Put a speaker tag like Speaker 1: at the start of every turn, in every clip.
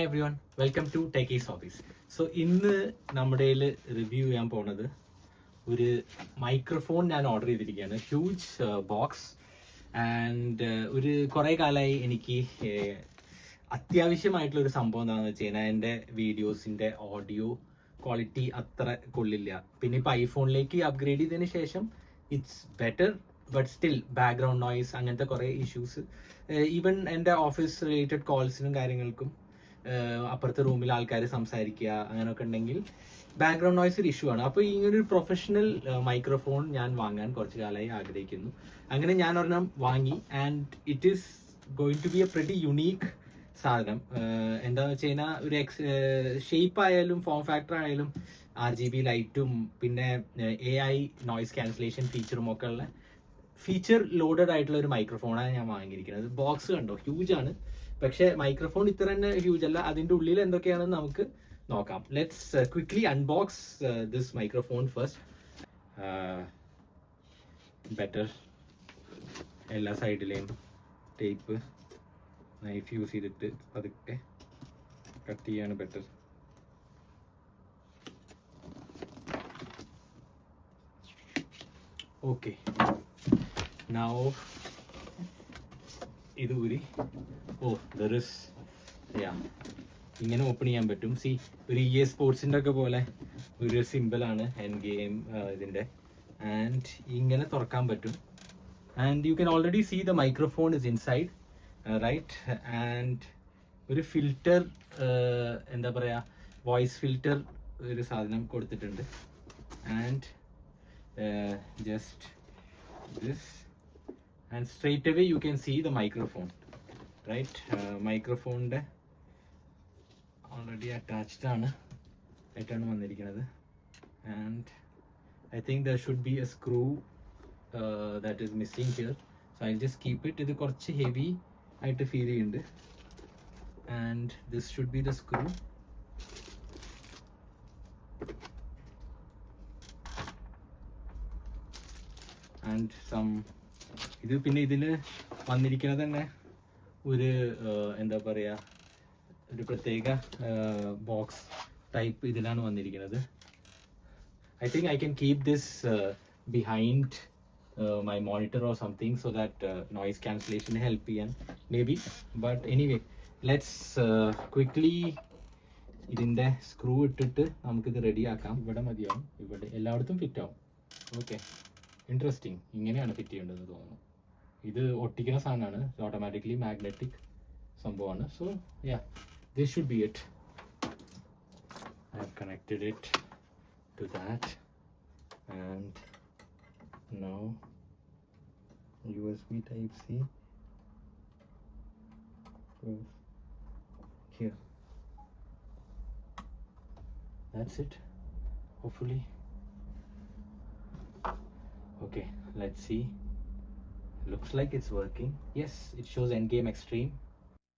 Speaker 1: Hi everyone welcome to techies office so ഇന്ന് നമ്മുടെ review ചെയ്യാൻ പോണത് ഒരു മൈക്രോഫോൺ ഞാൻ ഓർഡർ ചെയ്തിരിക്കുകയാണ്. ഹ്യൂജ് ബോക്സ് ആൻഡ് ഒരു കുറേ കാലമായി എനിക്ക് അത്യാവശ്യമായിട്ടുള്ള ഒരു സംഭവം എന്താണെന്ന് വെച്ച് കഴിഞ്ഞാൽ എന്റെ വീഡിയോസിന്റെ ഓഡിയോ ക്വാളിറ്റി അത്ര കൊള്ളില്ല. പിന്നെ ഇപ്പോൾ ഐഫോണിലേക്ക് അപ്ഗ്രേഡ് ചെയ്തതിന് ശേഷം it's better but still background noise അങ്ങനത്തെ കുറേ ഇഷ്യൂസ് ഈവൻ എന്റെ ഓഫീസ് റിലേറ്റഡ് കോൾസിനും കാര്യങ്ങൾക്കും അപ്പുറത്തെ റൂമിൽ ആൾക്കാർ സംസാരിക്കുക അങ്ങനെയൊക്കെ ഉണ്ടെങ്കിൽ ബാക്ക്ഗ്രൗണ്ട് നോയ്സ് ഒരു ഇഷ്യൂ ആണ്. അപ്പോൾ ഈ ഒരു പ്രൊഫഷണൽ മൈക്രോഫോൺ ഞാൻ വാങ്ങാൻ കുറച്ച് കാലമായി ആഗ്രഹിക്കുന്നു. അങ്ങനെ ഞാൻ ഒരെണ്ണം വാങ്ങി. And it is going to be a pretty unique സാധനം. എന്താണെന്ന് വെച്ച് കഴിഞ്ഞാൽ ഒരു എക്സ് ഷേപ്പ് ആയാലും ഫോം ഫാക്ടർ ആയാലും ആർ ജി ബി ലൈറ്റും പിന്നെ എ ഐ നോയ്സ് ക്യാൻസലേഷൻ ഫീച്ചറും ഒക്കെ ഉള്ള ഫീച്ചർ ലോഡഡ് ആയിട്ടുള്ള ഒരു മൈക്രോഫോണാണ് ഞാൻ വാങ്ങിയിരിക്കുന്നത്. ബോക്സ് കണ്ടോ? ഹ്യൂജ് ആണ്. പക്ഷെ മൈക്രോഫോൺ ഇത്ര തന്നെ ഹ്യൂജ് അല്ല. അതിന്റെ ഉള്ളിൽ എന്തൊക്കെയാണെന്ന് നമുക്ക് നോക്കാം. Let's quickly unbox this microphone first better എല്ലാ സൈഡിലെയും ടേപ്പ് നൈഫ് യൂസ് ചെയ്തിട്ട് അതൊക്കെ കട്ട് ചെയ്യാണ് ബെറ്റർ ഓക്കെ നൗ ഇത് ഓ ദർ ഇസ് ഇങ്ങനെ ഓപ്പൺ ചെയ്യാൻ പറ്റും. സി ഒരു ഇ എ സ്പോർട്സിന്റെ ഒക്കെ പോലെ ഒരു സിമ്പിളാണ് എൻ ഗെയിം ഇതിന്റെ ആൻഡ് ഇങ്ങനെ തുറക്കാൻ പറ്റും. And you can already see the microphone is inside right and ഒരു ഫിൽറ്റർ എന്താ പറയുക വോയിസ് ഫിൽറ്റർ ഒരു സാധനം കൊടുത്തിട്ടുണ്ട്. And just this. And straight away you can see the microphone right? Uh, മൈക്രോഫോണിന്റെ ഓൾറെഡി അറ്റാച്ച്ഡ് ആണ്. ആയിട്ടാണ് വന്നിരിക്കുന്നത്. And I think there should be a screw that is missing here so I just keep it ഇത് കുറച്ച് heavy ആയിട്ട് feel ചെയ്യുന്നുണ്ട്. And this should be the screw and some ഇത് പിന്നെ ഇതിൽ വന്നിരിക്കുന്നത് തന്നെ ഒരു എന്താ പറയുക ഒരു പ്രത്യേക ബോക്സ് ടൈപ്പ് ഇതിലാണ് വന്നിരിക്കുന്നത്. I think I can keep this behind my monitor or something so that noise cancellation help ചെയ്യാൻ maybe but anyway let's quickly ഇതിന്റെ സ്ക്രൂ ഇട്ടിട്ട് നമുക്കിത് റെഡി ആക്കാം. ഇവിടെ മതിയാവും. ഇവിടെ എല്ലായിടത്തും ഫിറ്റ് ആവും. ഓക്കെ ഇൻട്രസ്റ്റിംഗ് ഇങ്ങനെയാണ് ഫിറ്റ് ചെയ്യേണ്ടതെന്ന് തോന്നുന്നു. ഇത് ഒട്ടിക്കുന്ന സാധനമാണ്. ഓട്ടോമാറ്റിക്കലി മാഗ്നറ്റിക് സംഭവമാണ്. So yeah this should be it I have connected it to that and no U S B type C here. That's it. Hopefully. Okay let's see. Looks it's working yes it shows N game extreme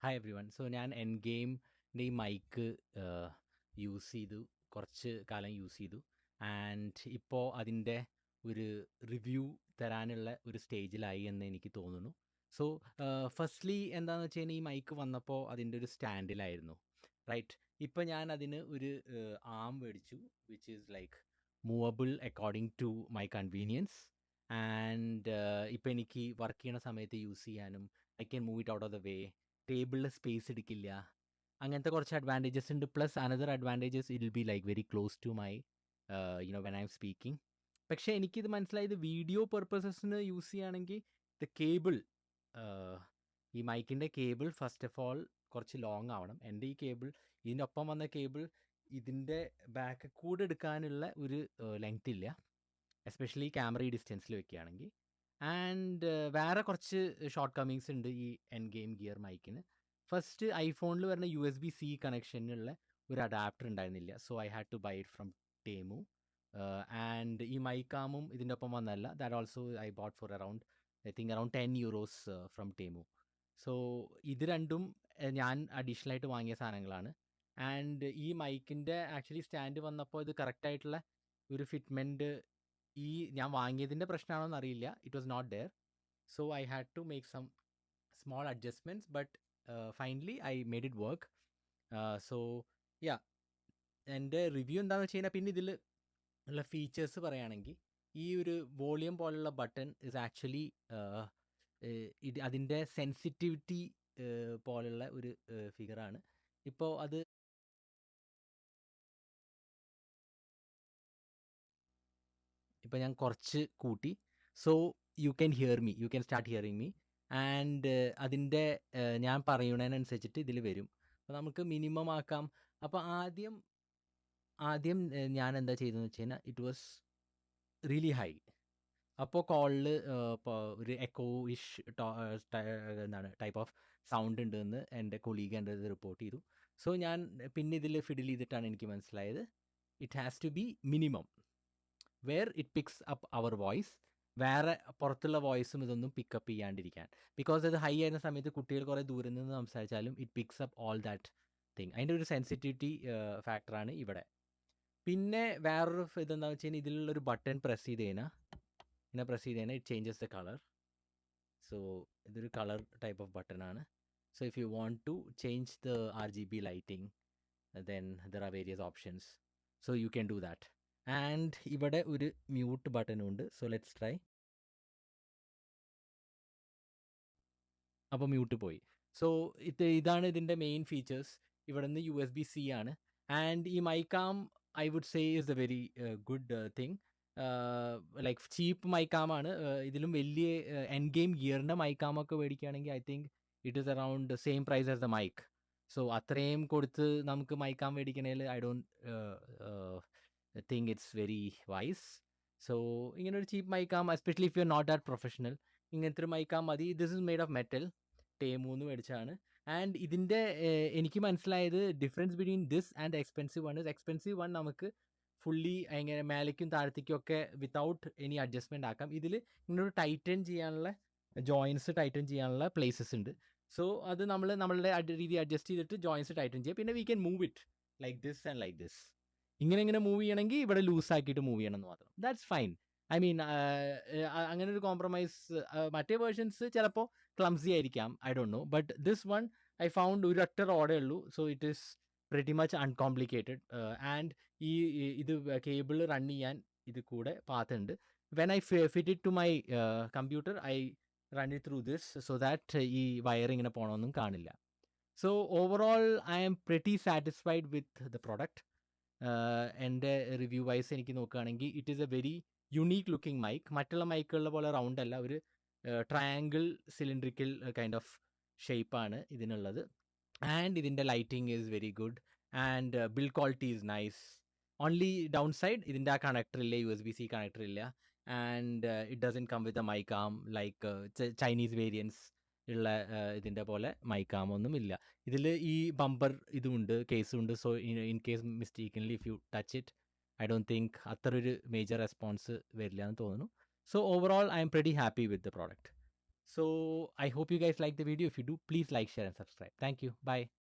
Speaker 1: hi everyone so ഞാൻ N ഗെയിമിന്റെ ഈ mic use ചെയ്തു. കുറച്ച് കാലം use ചെയ്തു. And ഇപ്പോൾ അതിന്റെ ഒരു റിവ്യൂ തരാനുള്ള ഒരു സ്റ്റേജിലായി എന്ന് എനിക്ക് തോന്നുന്നു. സോ ഫസ്റ്റ്ലി എന്താണെന്ന് വെച്ച് കഴിഞ്ഞാൽ ഈ മൈക്ക് വന്നപ്പോൾ അതിന്റെ ഒരു സ്റ്റാൻഡിലായിരുന്നു റൈറ്റ് ഇപ്പോൾ ഞാൻ അതിന് ഒരു ആം മേടിച്ചു which is like movable according to my convenience and ഇപ്പം എനിക്ക് വർക്ക് ചെയ്യണ സമയത്ത് യൂസ് ചെയ്യാനും I can move it out of the way. ടേബിളിൽ സ്പേസ് എടുക്കില്ല. അങ്ങനത്തെ കുറച്ച് അഡ്വാന്റേജസ് ഉണ്ട്. Plus another advantages it be like very close to my you know when I'm speaking. പക്ഷേ എനിക്കിത് മനസ്സിലായത് വീഡിയോ പർപ്പസസിന് യൂസ് ചെയ്യുകയാണെങ്കിൽ ദ കേബിൾ ഈ മൈക്കിന്റെ കേബിൾ ഫസ്റ്റ് ഓഫ് ഓൾ കുറച്ച് ലോങ് ആവണം. എന്റെ ഈ കേബിൾ ഇതിന്റെ ഒപ്പം വന്ന കേബിൾ ഇതിന്റെ ബാക്ക് കൂടെ എടുക്കാനുള്ള ഒരു ലെങ്ത് ഇല്ല എസ്പെഷ്യലി ക്യാമറ ഈ ഡിസ്റ്റൻസിൽ വെക്കുകയാണെങ്കിൽ ആൻഡ് വേറെ കുറച്ച് ഷോർട്ട് കമ്മിങ്സ് ഉണ്ട് ഈ എൻ ഗെയിം ഗിയർ മൈക്കിന് ഫസ്റ്റ് ഐഫോണിൽ വരുന്ന യു എസ് ബി സി കണക്ഷനുള്ള ഒരു അഡാപ്റ്റർ ഉണ്ടായിരുന്നില്ല so I had to buy it from Temu and ഈ മൈക്കാമും ഇതിന്റെ ഒപ്പം വന്നല്ല that also I bought for around I think around ten euros from Temu so ഇത് രണ്ടും ഞാൻ അഡീഷണൽ ആയിട്ട് വാങ്ങിയ സാധനങ്ങളാണ്. ആൻഡ് ഈ മൈക്കിന്റെ ആക്ച്വലി സ്റ്റാൻഡ് വന്നപ്പോൾ ഇത് കറക്റ്റായിട്ടുള്ള ഒരു ഫിറ്റ്മെന്റ് ഈ ഞാൻ വാങ്ങിയതിന്റെ പ്രശ്നമാണോ എന്നറിയില്ല it was not there so I had to make some small adjustments but finally I made it work so yeah എന്റെ റിവ്യൂ എന്താണെന്ന് വെച്ച് കഴിഞ്ഞാൽ പിന്നെ ഇതിൽ ഉള്ള ഫീച്ചേഴ്സ് പറയുകയാണെങ്കിൽ ഈ ഒരു വോളിയം പോലുള്ള ബട്ടൺ ഇസ് ആക്ച്വലി ഇത് അതിന്റെ സെൻസിറ്റിവിറ്റി പോലുള്ള ഒരു ഫിഗറാണ് ഇപ്പോൾ അത് ഇപ്പോൾ ഞാൻ കുറച്ച് കൂട്ടി. So you can hear me you can start hearing me and അതിന്റെ ഞാൻ പറയുന്നതിനനുസരിച്ചിട്ട് ഇതിൽ വരും. അപ്പോൾ നമുക്ക് മിനിമം ആക്കാം. അപ്പോൾ ആദ്യം ആദ്യം ഞാൻ എന്താ ചെയ്തതെന്ന് വെച്ച് കഴിഞ്ഞാൽ ഇറ്റ് വാസ് റിയലി ഹൈ അപ്പോൾ കോളിൽ ഇപ്പോൾ ഒരു എക്കോ ഇഷ് എന്താണ് ടൈപ്പ് ഓഫ് സൗണ്ട് ഉണ്ട് എന്ന് എന്റെ കൊളീഗ് എന്റെ ഇത് റിപ്പോർട്ട് ചെയ്തു. സോ ഞാൻ പിന്നെ ഇതിൽ ഫിഡിൽ ചെയ്തിട്ടാണ് എനിക്ക് മനസ്സിലായത്. It has to be minimum where it picks up our voice വേറെ പുറത്തുള്ള വോയിസും ഇതൊന്നും പിക്കപ്പ് ചെയ്യാണ്ടിരിക്കാൻ. ബിക്കോസ് ഇത് ഹൈ ആയിരുന്ന സമയത്ത് കുട്ടികൾ കുറേ ദൂരം നിന്ന് സംസാരിച്ചാലും it picks up all that thing അതിന്റെ ഒരു സെൻസിറ്റിവിറ്റി ഫാക്ടറാണ് ഇവിടെ. പിന്നെ വേറൊരു ഇതെന്താണെന്ന് വെച്ച് കഴിഞ്ഞാൽ ഇതിലുള്ളൊരു ബട്ടൺ പ്രസ് ചെയ്ത് കഴിഞ്ഞാൽ ഇങ്ങനെ പ്രസ് ചെയ്ത് കഴിഞ്ഞാൽ it changes the colour so ഇതൊരു കളർ ടൈപ്പ് ഓഫ് ബട്ടൺ ആണ്. So if you want to change the R G B lighting then there are various options so you can do that and ഇവിടെ ഒരു mute ബട്ടനും ഉണ്ട് so let's try. അപ്പോൾ mute പോയി. So ഇത് ഇതാണ് ഇതിന്റെ മെയിൻ ഫീച്ചേഴ്സ്. ഇവിടെ നിന്ന് യു എസ് ബി സി ആണ്. ആൻഡ് ഈ mic arm I would say is a very good thing. Like cheap മൈക്കാമാണ് ഇതിലും വലിയ എൻ ഗെയിം ഗിയറിന്റെ മൈക്കാമൊക്കെ മേടിക്കുകയാണെങ്കിൽ I think it is around same price as the mic. So അത്രയും കൊടുത്ത് നമുക്ക് mic arm മേടിക്കണേൽ I don't think it's very wise so ഇങ്ങനെ ഒരു cheap mic arm especially if you not that professional ഇങ്ങനത്തെ ഒരു മൈക്കാം മതി this is made of metal ടേ മൂന്ന് മേടിച്ചാണ്. ആൻഡ് ഇതിന്റെ എനിക്ക് മനസ്സിലായത് difference between this and expensive one is expensive one നമുക്ക് ഫുള്ളി എങ്ങനെ മേലേക്കും താഴത്തേക്കും ഒക്കെ വിത്തൗട്ട് എനി അഡ്ജസ്റ്റ്മെന്റ് ആക്കാം. ഇതിൽ ഇങ്ങനൊരു ടൈറ്റൻ ചെയ്യാനുള്ള ജോയിൻസ് ടൈറ്റൻ ചെയ്യാനുള്ള പ്ലേസസ് ഉണ്ട്. സോ അത് നമ്മൾ നമ്മളുടെ രീതി അഡ്ജസ്റ്റ് ചെയ്തിട്ട് ജോയിൻസ് ടൈറ്റൻ ചെയ്യാം. പിന്നെ we can move it like this and like this ഇങ്ങനെ ഇങ്ങനെ മൂവ് ചെയ്യണമെങ്കിൽ ഇവിടെ ലൂസ് ആക്കിയിട്ട് മൂവ് ചെയ്യണം എന്ന് മാത്രം. ദാറ്റ്സ് ഫൈൻ ഐ മീൻ അങ്ങനെ ഒരു കോംപ്രമൈസ് മറ്റേ വേർഷൻസ് ചിലപ്പോൾ ക്ലംസി ആയിരിക്കാം. I don't know but this one I found ഒരു ഒറ്റ റോഡേ ഉള്ളൂ. So it is pretty much uncomplicated and ഈ ഇത് കേബിൾ റൺ ചെയ്യാൻ ഇത് കൂടെ പാത്തുണ്ട് when I fit it to my computer I run it through this so that ഈ വയറിങ്ങനെ പോകണമെന്നും കാണില്ല. So overall I am pretty satisfied with the product എന്റെ റിവ്യൂ വൈസ് എനിക്ക് നോക്കുകയാണെങ്കിൽ it is a very unique looking mic മറ്റുള്ള മൈക്കുകളുടെ പോലെ റൗണ്ട് അല്ല. ഒരു ട്രയാങ്കിൾ സിലിണ്ട്രിക്കൽ കൈൻഡ് ഓഫ് ഷേപ്പാണ് ഇതിനുള്ളത്. ആൻഡ് ഇതിന്റെ lighting is very good and build quality is nice only down side ഇതിന്റെ ആ കണക്ടർ ഇല്ല U S B C connector ഇല്ല. And it doesn't come with a mic arm like Chinese variants ഉള്ള ഇതിന്റെ പോലെ മൈക്കാമൊന്നും ഇല്ല ഇതിൽ ഈ ബമ്പർ ഇതുമുണ്ട് കേസും ഉണ്ട് so in case mistakenly if you touch it I don't think അത്ര ഒരു മേജർ റെസ്പോൺസ് വരില്ല എന്ന് തോന്നുന്നു. So overall I am pretty happy with the product. So I hope you guys like the video. If you do please like share and subscribe. Thank you. Bye.